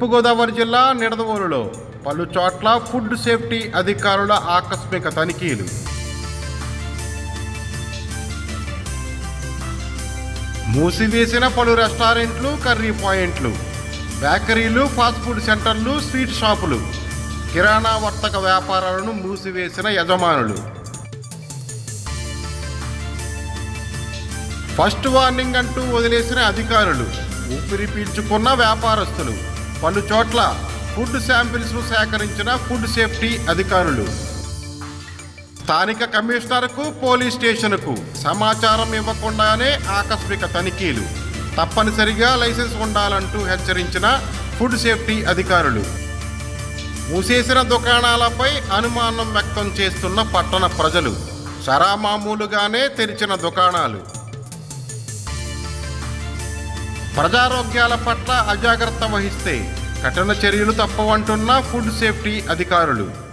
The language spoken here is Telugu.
తూర్పుగోదావరి జిల్లా నిడదవోలులో పలు చోట్ల ఫుడ్ సేఫ్టీ అధికారుల ఆకస్మిక తనిఖీలు. మూసివేసిన పలు రెస్టారెంట్లు కర్రీ పాయింట్లు బేకరీలు ఫాస్ట్ ఫుడ్ సెంటర్లు స్వీట్ షాపులు కిరాణా వర్తక వ్యాపారాలను మూసివేసిన యజమానులు. ఫస్ట్ వార్నింగ్ అంటూ వదిలేసిన అధికారులు ఊపిరి పీల్చుకున్న వ్యాపారస్తులు. పలు చోట్ల ఫుడ్ శాంపిల్స్ సేకరించిన ఫుడ్ సేఫ్టీ అధికారులు. స్థానిక కమిషనర్కు పోలీస్ స్టేషన్కు సమాచారం ఇవ్వకుండానే ఆకస్మిక తనిఖీలు. తప్పనిసరిగా లైసెన్స్ ఉండాలంటూ హెచ్చరించిన ఫుడ్ సేఫ్టీ అధికారులు. మూసేసిన దుకాణాలపై అనుమానం వ్యక్తం చేస్తున్న పట్టణ ప్రజలు. సరామామూలుగానే తెరిచిన దుకాణాలు. ప్రజారోగ్యాల పట్ల అజాగ్రత్త వహిస్తే కఠిన చర్యలు తప్పవంటున్న ఫుడ్ సేఫ్టీ అధికారులు.